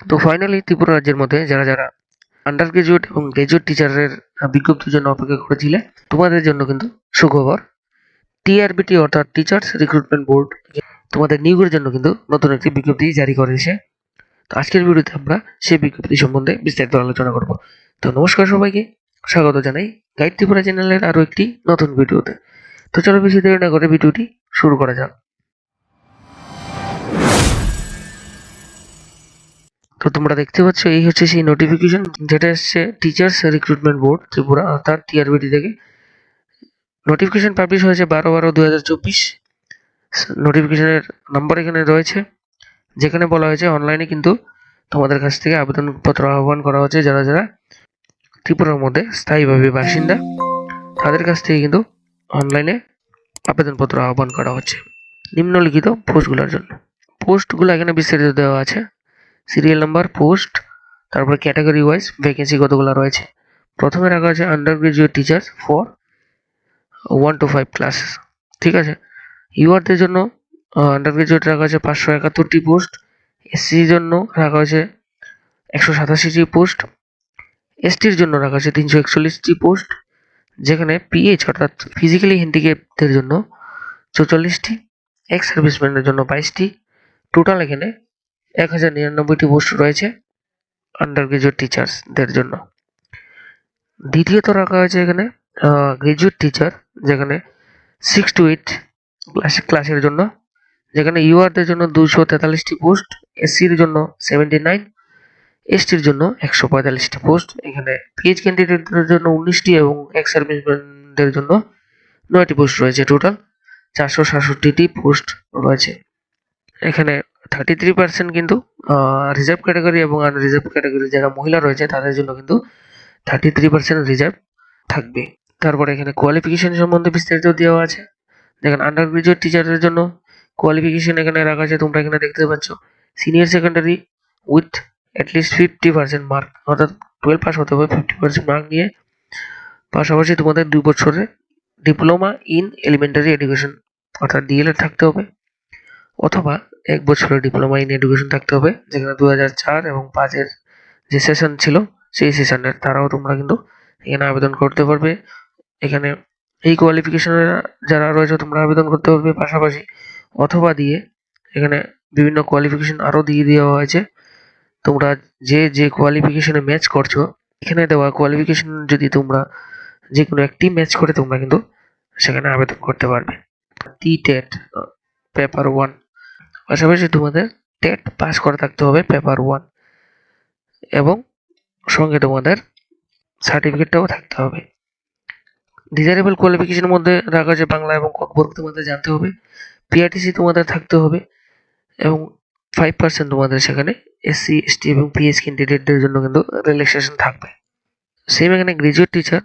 তো ফাইনালি ত্রিপুরা রাজ্যের মধ্যে যারা যারা আন্ডার গ্রাজুয়েট এবং গ্রাজুয়েট টিচারের বিজ্ঞপ্তির জন্য অপেক্ষা করেছিলে, তোমাদের জন্য কিন্তু সুখবর। টিআরবিটি অর্থাৎ টিচার্স রিক্রুটমেন্ট বোর্ড তোমাদের নিয়োগের জন্য কিন্তু নতুন একটি বিজ্ঞপ্তি জারি করেছে তো আজকের ভিডিওতে আমরা সেই বিজ্ঞপ্তি সম্বন্ধে বিস্তারিত আলোচনা করব। তো নমস্কার সবাইকে, স্বাগত জানাই গাইড ত্রিপুরা চ্যানেলের আরও একটি নতুন ভিডিওতে। তো চলো বেশি দেরি না করে ভিডিওটি শুরু করা যাক। তো তোমরা দেখতে পাচ্ছ, এই হচ্ছে সেই নোটিফিকেশন যেটা এসছে টিচার্স রিক্রুটমেন্ট বোর্ড ত্রিপুরা অর্থাৎ টিআরবিটি থেকে। নোটিফিকেশন পাবলিশ হয়েছে বারো বারো দু হাজার চব্বিশ। নোটিফিকেশনের নাম্বার এখানে রয়েছে। যেখানে বলা হয়েছে অনলাইনে কিন্তু তোমাদের কাছ থেকে আবেদনপত্র আহ্বান করা হচ্ছে যারা যারা ত্রিপুরার মধ্যে স্থায়ীভাবে বাসিন্দা, তাদের কাছ থেকে কিন্তু অনলাইনে আবেদনপত্র আহ্বান করা হচ্ছে। নিম্নলিখিত পোস্টগুলোর জন্য। পোস্টগুলো এখানে বিস্তারিত দেওয়া আছে। সিরিয়াল নাম্বার পোস্ট তারপরে ক্যাটাগরি ওয়াইজ ভ্যাকেন্সি কতগুলো রয়েছে? প্রথমে রাখা আছে under graduate teachers for one two five class ঠিক আছে? ইউআরদের জন্য আন্ডার গ্রাজুয়েট রাখা আছে পাঁচশো একাত্তরটি পোস্ট এসসির জন্য রাখা হয়েছে একশো সাতাশিটি পোস্ট এসটির জন্য রাখা আছে তিনশো একচল্লিশটি পোস্ট যেখানে পিএইচ অর্থাৎ ফিজিক্যালি হ্যান্ডিক্যাপদের জন্য চৌচল্লিশটি এক্স সার্ভিসম্যানের জন্য বাইশটি টোটাল এখানে এক হাজার নিরানব্বইটি পোস্ট রয়েছে আন্ডার গ্রাজুয়েট টিচার্সদের জন্য। দ্বিতীয়ত রাখা হয়েছে এখানে গ্রাজুয়েট টিচার যেখানে সিক্স টু এইট ক্লাস ক্লাসের জন্য, যেখানে ইউআরদের জন্য দুশো তেতাল্লিশটি পোস্ট এসসির জন্য সেভেন্টি নাইন এসটির জন্য একশো পঁয়তাল্লিশটি পোস্ট, এখানে পিএইচ ক্যান্ডিডেটদের জন্য উনিশটি এবং এক্স সার্ভিসম্যানদের জন্য নয়টি পোস্ট রয়েছে টোটাল চারশো সাতষট্টিটি পোস্ট রয়েছে। এখানে থার্টি থ্রি পার্সেন্ট কিন্তু রিজার্ভ ক্যাটাগরি এবং আনরিজার্ভ ক্যাটাগরি যারা মহিলা রয়েছে, তাদের জন্য কিন্তু থার্টি থ্রি পার্সেন্ট রিজার্ভ থাকবে। তারপরে এখানে কোয়ালিফিকেশন সম্বন্ধে বিস্তারিত দেওয়া আছে। দেখেন আন্ডার গ্রাজুয়েট টিচারের জন্য কোয়ালিফিকেশন এখানে রাখা আছে, তোমরা এখানে দেখতে পাচ্ছ। Senior secondary with at least fifty percent mark অর্থাৎ টুয়েলভ পাস হতে হবে ফিফটি পার্সেন্ট মার্ক নিয়ে। পাশাপাশি তোমাদের দুই বছরে ডিপ্লোমা ইন এলিমেন্টারি এডুকেশন অর্থাৎ ডিএলএড থাকতে হবে। অথবা এক বছরের ডিপ্লোমা ইন এডুকেশন থাকতে হবে, যেখানে দু হাজার চার এবং পাঁচের যে সেশন ছিল, সেই সেশনের তারাও তোমরা কিন্তু এখানে আবেদন করতে পারবে। এখানে এই কোয়ালিফিকেশনের যারা রয়েছে, তোমরা আবেদন করতে পারবে পাশাপাশি। অথবা দিয়ে এখানে বিভিন্ন কোয়ালিফিকেশন আরও দিয়ে দেওয়া হয়েছে। তোমরা যে যে কোয়ালিফিকেশনে ম্যাচ করছ, এখানে দেওয়া কোয়ালিফিকেশন যদি তোমরা যে কোনো একটি ম্যাচ করে, তোমরা কিন্তু সেখানে আবেদন করতে পারবে। টি টেট পেপার ওয়ান পাশাপাশি তোমাদের টেট পাস করে থাকতে হবে পেপার ওয়ান এবং সঙ্গে তোমাদের সার্টিফিকেটটাও থাকতে হবে। ডিজারেবল কোয়ালিফিকেশনের মধ্যে রাখা আছে বাংলা এবং ককবর্গ তোমাদের জানতে হবে। পিআরটিসি তোমাদের থাকতে হবে এবং ফাইভ পার্সেন্ট তোমাদের সেখানে এসসি এসটি এবং পিএইচ ক্যান্ডিডেটদের জন্য কিন্তু রিল্যাক্সেশন থাকবে। সেম এখানে graduate teacher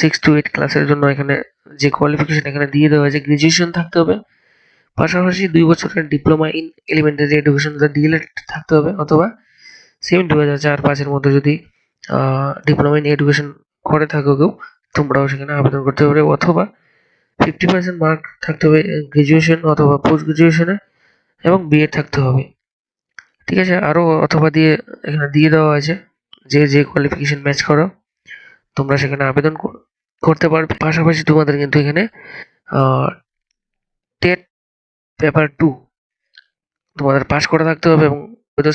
six to eight ক্লাসের জন্য এখানে যে কোয়ালিফিকেশন এখানে দিয়ে দেওয়া হয়েছে গ্রাজুয়েশন থাকতে হবে। পাশাপাশি দুই বছরের diploma in elementary education DElEd থাকতে হবে, অথবা সেম দু হাজার চার পাঁচের মধ্যে যদি ডিপ্লোমা ইন এডুকেশন করে থাকো কেউ, তোমরাও সেখানে আবেদন করতে পারবে, অথবা ফিফটি পার্সেন্ট মার্ক থাকতে হবে গ্রাজুয়েশন অথবা পোস্ট গ্রাজুয়েশনে এবং বিএড থাকতে হবে। ঠিক আছে আরও অথবা দিয়ে এখানে দিয়ে দেওয়া আছে, যে যে কোয়ালিফিকেশন ম্যাচ করো, তোমরা সেখানে আবেদন করতে পারবে। পাশাপাশি তোমাদের কিন্তু এখানে টেট পেপার টু তোমাদের পাস করে থাকতে হবে এবং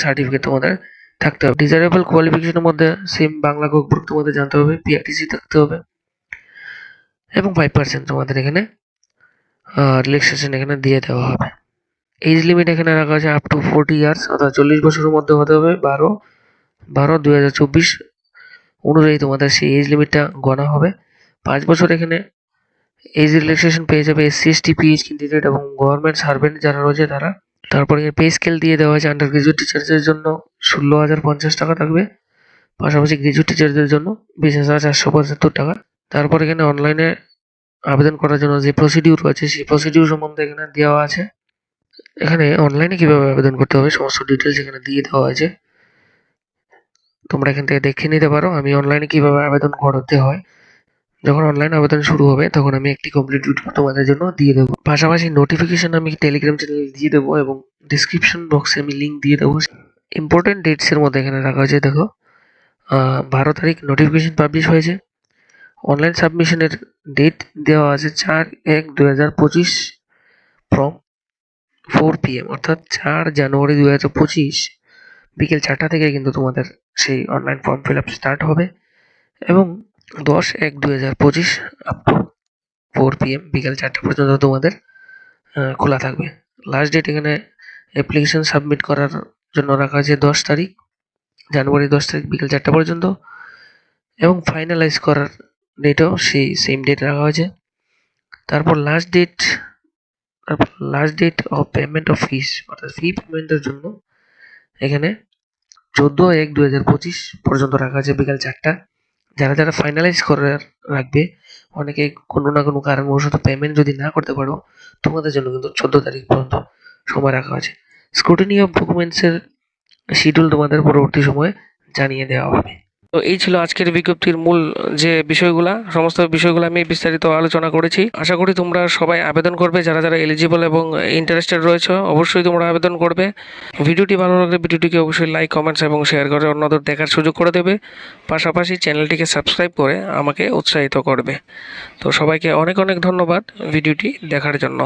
সার্টিফিকেট তোমাদের থাকতে হবে। ডিজারেবল কোয়ালিফিকেশনের মধ্যে সেম বাংলা কোকবুক তোমাদের জানতে হবে পিআরটিসি থাকতে হবে এবং ফাইভ পার্সেন্ট তোমাদের এখানে রিল্যাক্সেশন এখানে দিয়ে দেওয়া হবে। এজ লিমিট এখানে রাখা আছে আপ টু ফোরটি ইয়ার্স অর্থাৎ চল্লিশ বছরের মধ্যে হতে হবে। বারো বারো দুই হাজার চব্বিশ অনুযায়ী তোমাদের সেই এজ লিমিটটা গণা হবে। পাঁচ বছর এখানে এজ রিল্যাক্সেশন পেয়ে যাবে এসসি এসটি পিএইচ ক্যান্ডিডেট এবং গভর্নমেন্ট সার্ভেন্ট যারা রয়েছে তারা। তারপরে পে স্কেল দিয়ে দেওয়া হয়েছে আন্ডার গ্রাজুয়েট টিচার্সের জন্য ষোলো হাজার পঞ্চাশ টাকা থাকবে। পাশাপাশি গ্রাজুয়েট টিচারদের জন্য বিশ হাজার চারশো পঁচাত্তর টাকা। তারপর এখানে অনলাইনে আবেদন করার জন্য যে প্রসিডিউর আছে, সেই প্রসিডিউর সম্বন্ধে এখানে দেওয়া আছে। এখানে অনলাইনে কীভাবে আবেদন করতে হবে সমস্ত ডিটেলস এখানে দিয়ে দেওয়া আছে। তোমরা এখান থেকে দেখে নিতে পারো, আমি অনলাইনে কীভাবে আবেদন করতে হয়। যখন অনলাইন আবেদন শুরু হবে, তখন আমি একটি কমপ্লিট ভিডিও তোমাদের জন্য দিয়ে দেবো। পাশাপাশি নোটিফিকেশন আমি টেলিগ্রাম চ্যানেলে দিয়ে দেবো এবং ডিসক্রিপশন বক্সে আমি লিঙ্ক দিয়ে দেবো। ইম্পর্টেন্ট ডেটসের মধ্যে এখানে রাখা হয়েছে, দেখো। বারো তারিখ নোটিফিকেশন পাবলিশ হয়েছে। অনলাইন সাবমিশনের ডেট দেওয়া আছে চার এক দু হাজার পঁচিশ ফ্রম ফোর পিএম অর্থাৎ চার জানুয়ারি দু হাজার পঁচিশ বিকেল চারটা থেকে কিন্তু তোমাদের সেই online form fill up start হবে। এবং দশ এক দু হাজার পঁচিশ আপ টু ফোর পিএম বিকেল চারটা পর্যন্ত তোমাদের খোলা থাকবে। লাস্ট ডেট এখানে অ্যাপ্লিকেশন সাবমিট করার জন্য রাখা আছে দশ তারিখ, জানুয়ারি দশ তারিখ বিকেল চারটা পর্যন্ত। এবং ফাইনালাইজ করার ডেটও সেই সেম ডেট রাখা হয়েছে। তারপর লাস্ট ডেট তারপর last date of payment of fees অর্থাৎ ফি পেমেন্টের জন্য এখানে চোদ্দ এক দু হাজার পঁচিশ পর্যন্ত রাখা আছে বিকাল চারটা। যারা যারা ফাইনালাইজ করে রাখবে অনেকে কোনো না কোনো কারণবশত পেমেন্ট যদি না করতে পারো, তোমাদের জন্য কিন্তু চোদ্দ তারিখ পর্যন্ত সময় রাখা আছে। স্ক্রুটিনি অফ ডকুমেন্টসের শিডিউল তোমাদের পরবর্তী সময়ে জানিয়ে দেওয়া হবে। তো এই ছিল আজকের বিজ্ঞপ্তির মূল যে বিষয়গুলা, সমস্ত বিষয়গুলো আমি বিস্তারিত আলোচনা করেছি। আশা করি তোমরা সবাই আবেদন করবে, যারা যারা এলিজিবল এবং ইন্টারেস্টেড রয়েছে, অবশ্যই তোমরা আবেদন করবে। ভিডিওটি ভালো লাগলে ভিডিওটিকে অবশ্যই লাইক কমেন্টস এবং শেয়ার করে অন্যদের দেখার সুযোগ করে দেবে। পাশাপাশি চ্যানেলটিকে সাবস্ক্রাইব করে আমাকে উৎসাহিত করবে। তো সবাইকে অনেক অনেক ধন্যবাদ ভিডিওটি দেখার জন্য।